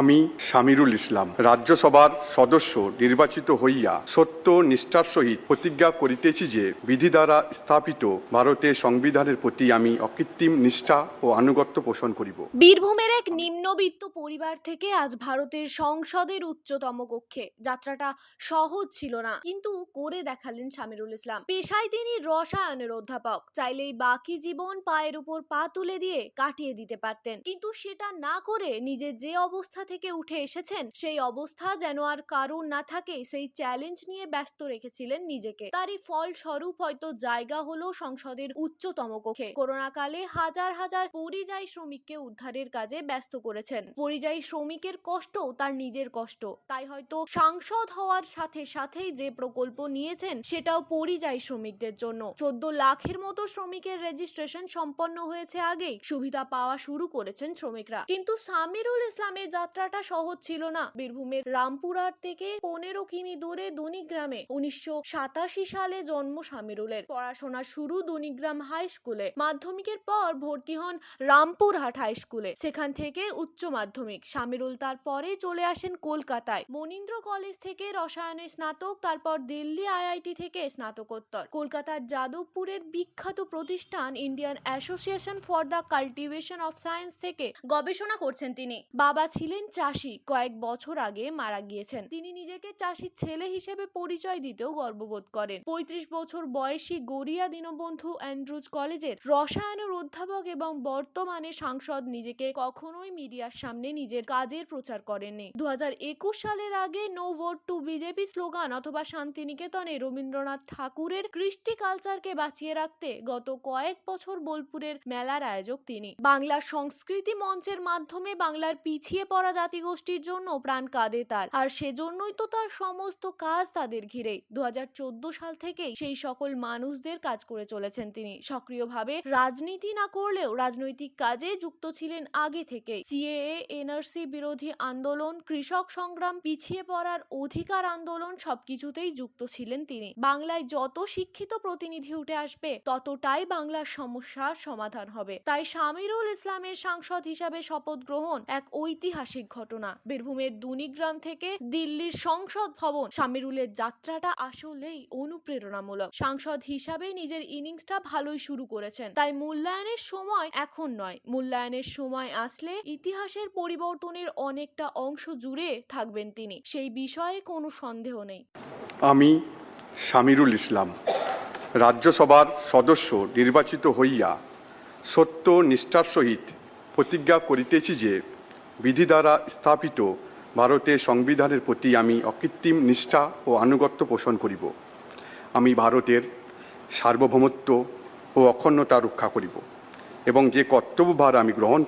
আমি শামিরুল ইসলাম। রাজ্যসভার সদস্য নির্বাচিত হইয়া সত্য নিষ্ঠার সহিত প্রতিজ্ঞা করিতেছি যে বিধি দ্বারা স্থাপিত ভারতের সংবিধানের প্রতি আমি অকৃত্রিম নিষ্ঠা ও আনুগত্য পোষণ করিব। বীরভূমের এক নিম্নবিত্ত পরিবার থেকে আজ ভারতের সংসদের উচ্চতম কক্ষে। যাত্রাটা সহজ ছিল না, কিন্তু করে দেখালেন শামিরুল ইসলাম। পেশায় তিনি রসায়নের অধ্যাপক, চাইলেই বাকি জীবন পায়ের উপর পা তুলে দিয়ে কাটিয়ে দিতে পারতেন। কিন্তু সেটা না করে নিজের যে অবস্থা থেকে উঠে এসেছেন, সেই অবস্থা যেন আর কারণ না থাকে, সেই চ্যালেঞ্জ নিয়ে ব্যস্ত রেখেছিলেন নিজেকে। তারই ফলস্বরূপ হয়তো জায়গা হলো সংসদের উচ্চতম কক্ষে। করোনা কালে হাজার হাজার পরিযায়ী শ্রমিককে উদ্ধারের কাজে ব্যস্ত করেছেন। পরিযায়ী শ্রমিকের কষ্ট তার নিজের কষ্ট। তাই হয়তো সাংসদ হওয়ার সাথে সাথেই যে প্রকল্প নিয়েছেন, সেটাও পরিযায়ী শ্রমিকদের জন্য। চোদ্দ লাখের মতো শ্রমিকের রেজিস্ট্রেশন সম্পন্ন হয়েছে আগেই। সুবিধা পাওয়া শুরু করেছেন শ্রমিকরা। কিন্তু সামিরুল ইসলামের যাত্রাটা সহজ ছিল না। বীরভূমের রামপুরহাট থেকে পনেরো কিমি দূরে দনিগ্রামে উনিশশো সাতাশি সালে জন্ম সামিরুলের। পড়াশোনা শুরু দনিগ্রাম হাই স্কুলে। মাধ্যমিকের পর ভর্তি হন রামপুরহাট হাই স্কুলে। সেখান থেকে উচ্চ মাধ্যমিক। সামিরুল তারপরে চলে আসেন কলকাতায়। মনীন্দ্র কলেজ থেকে রসায়নে স্নাতক, তারপর দিল্লি আইআইটি থেকে স্নাতকোত্তর। কলকাতার যাদবপুরের বিখ্যাত প্রতিষ্ঠান Indian association for the cultivation of science থেকে গবেষণা করছেন তিনি। বাবা ছিলেন চাষি। কয়েক বছর আগে মারা গিয়েছেন। তিনি নিজেকে চাষির ছেলে হিসেবে পরিচয় দিতেও গর্ববোধ করেন। পঁয়ত্রিশ বছর বয়সী গড়িয়া দীনবন্ধু অ্যান্ড্রুজ কলেজের রসায়নের অধ্যাপক এবং বর্তমানে সাংসদ নিজেকে কখনোই মিডিয়ার সামনে নিজের কাজের প্রচার করেননি। দু হাজার একুশ সালের আগে no vote to BJP slogan অথবা শান্তিনিকেতনে রবীন্দ্রনাথ ঠাকুরের কৃষ্টি কালচারকে বাঁচিয়ে রাখতে গত কয়েক বছর বোলপুরের মেলার আয়োজক তিনি। বাংলার সংস্কৃতি মঞ্চের মাধ্যমে বাংলার পিছিয়ে পড়া জাতিগোষ্ঠীর জন্য প্রাণ কাঁদে তার। আর সেজন্যই তো তার সমস্ত কাজ তাদের ঘিরে। দু সাল থেকেই সেই সকল মানুষদের কাজ করে চলেছেন তিনি। সক্রিয়ভাবে রাজনীতি না করলেও রাজনৈতিক কাজে যুক্ত ছিলেন আগে থেকে সিএএ, এনআরসি বিরোধী আন্দোলন, কৃষক সংগ্রাম, পিছিয়ে পড়ার অধিকার আন্দোলন সবকিছুতেই যুক্ত ছিলেন তিনি। বাংলায় যত শিক্ষিত প্রতিনিধি উঠে আসবে, ততটাই বাংলার সমস্যার সমাধান হবে। তাই সামিরুল ইসলামের সাংসদ হিসাবে শপথ গ্রহণ এক ঐতিহাসিক ঘটনা। বীরভূমের দুনিগ্রাম থেকে দিল্লির সংসদ ভবন শামিরুলের যাত্রাটা আসলেই অনুপ্রেরণামূলক। সাংসদ হিসাবে নিজের ইনিংসটা ভালোই শুরু করেছেন। তাই মূল্যায়নের সময় এখন নয়। মূল্যায়নের সময় আসলে ইতিহাসের পরিবর্তনের অনেকটা অংশ জুড়ে থাকবেন তিনি। সেই বিষয়ে কোনো সন্দেহ নেই। আমি সামিরুল ইসলাম। রাজ্যসভার সদস্য নির্বাচিত হইয়া সত্য নিষ্ঠার সহিত প্রতিজ্ঞা করিতেছি যে বিধি দ্বারা স্থাপিত ভারতের সংবিধানের প্রতি আমি অকৃত্রিম নিষ্ঠা ও আনুগত্য পোষণ করিব। আমি ভারতের সার্বভৌমত্ব ও অখণ্ডতা রক্ষা করিব এবং যে কর্তব্যভার আমি গ্রহণ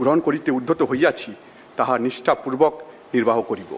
গ্রহণ করিতে উদ্ধত হইয়াছি, তাহা নিষ্ঠাপূর্বক নির্বাহ করিব।